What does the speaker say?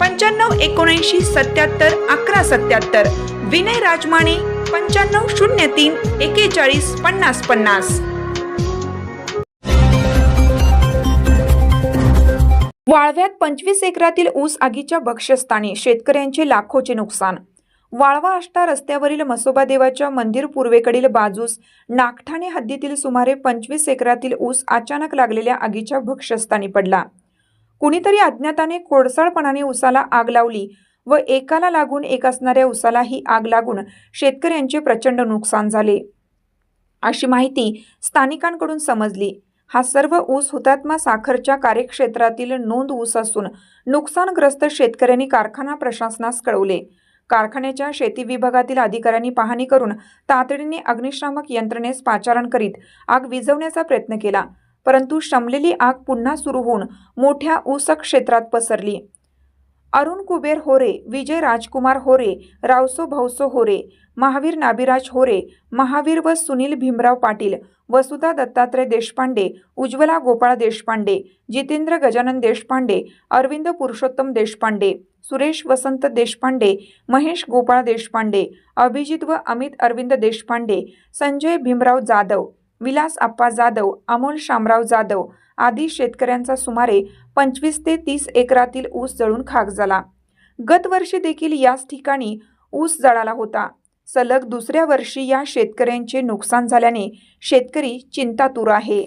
पंच्याण्णव एकोणऐंशी सत्याहत्तर अकरा सत्याहत्तर. विनय राजमाने पंच्याण्णव शून्य तीन एकेचाळीस पन्नास पन्नास. वाळव्यात पंचवीस एकरातील ऊस आगीच्या बक्षस्थानी शेतकऱ्यांचे लाखोचे नुकसान. वाळवा आष्टा रस्त्यावरील मसोबा देवाच्या मंदिर पूर्वेकडील बाजूस नागठाणे हद्दीतील सुमारे पंचवीस एकरातील ऊस अचानक लागलेल्या आगीच्या भक्षस्थानी पडला. कुणीतरी अज्ञाताने कोळसाळपणाने उसाला आग लावली व एकाला लागून एक असणाऱ्या उसाला ही आग लागून शेतकऱ्यांचे प्रचंड नुकसान झाले. अशी माहिती स्थानिकांकडून समजली. हा सर्व ऊस हुतात्मा साखरच्या कार्यक्षेत्रातील नोंद ऊस असून नुकसानग्रस्त शेतकऱ्यांनी कारखाना प्रशासनास कळवले. कारखान्याच्या शेती विभागातील अधिकाऱ्यांनी पाहणी करून तातडीने अग्निशामक यंत्रणेस पाचारण करीत आग विझवण्याचा प्रयत्न केला. परंतु शमलेली आग पुन्हा सुरू होऊन मोठ्या ऊस क्षेत्रात पसरली. अरुण कुबेर होरे विजय राजकुमार होरे रावसो भाऊसो होरे महावीर नाभिराज होरे महावीर व सुनील भीमराव पाटील वसुधा दत्तात्रय देशपांडे उज्ज्वला गोपाळ देशपांडे जितेंद्र गजानन देशपांडे अरविंद पुरुषोत्तम देशपांडे सुरेश वसंत देशपांडे महेश गोपाळ देशपांडे अभिजित व अमित अरविंद देशपांडे संजय भीमराव जाधव विलास आप्पा जाधव अमोल शामराव जाधव आदी शेतकऱ्यांचा सुमारे पंचवीस ते तीस एकरातील ऊस जळून खाक झाला. गतवर्षी देखील याच ठिकाणी ऊस जळाला होता. सलग दुसऱ्या वर्षी या शेतकऱ्यांचे नुकसान झाल्याने शेतकरी चिंतातूर आहे.